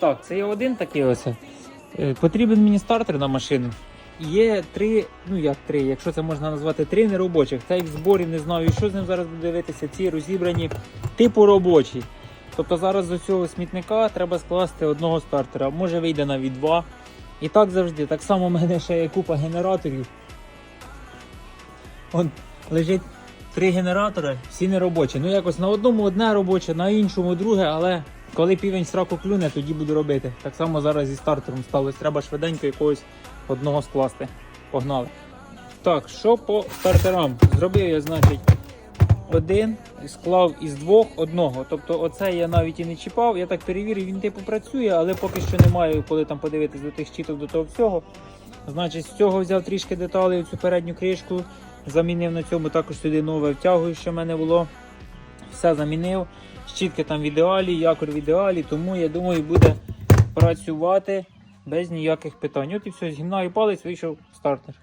Так, це є один такий ось. Е, Потрібен мені стартер на машину. Є три, ну як три, якщо це можна назвати три неробочих. Цей в зборі не знаю, що з ним зараз буду дивитися. Ці розібрані типу робочі. Тобто зараз з цього смітника треба скласти одного стартера, може вийде навіть два. І так завжди. Так само в мене ще є купа генераторів. Он лежить три генератори, всі не робочі. Ну якось на одному одне робоче, на іншому друге, але коли півень сраку клюне, тоді буду робити. Так само зараз зі стартером сталося. Треба швиденько якогось одного скласти. Погнали. Так, що по стартерам? Зробив я, значить, один, склав із двох одного. Тобто оце я навіть і не чіпав. Я так перевірив, він типу працює, але поки що немає, коли там подивитись до тих щиток, до того всього. Значить, з цього взяв трішки деталей, цю передню кришку, замінив на цьому також сюди нове втягую, що в мене було. Все замінив. Щітки там в ідеалі, якор в ідеалі, тому я думаю, буде працювати без ніяких питань. От і все, з гімна палець вийшов стартер.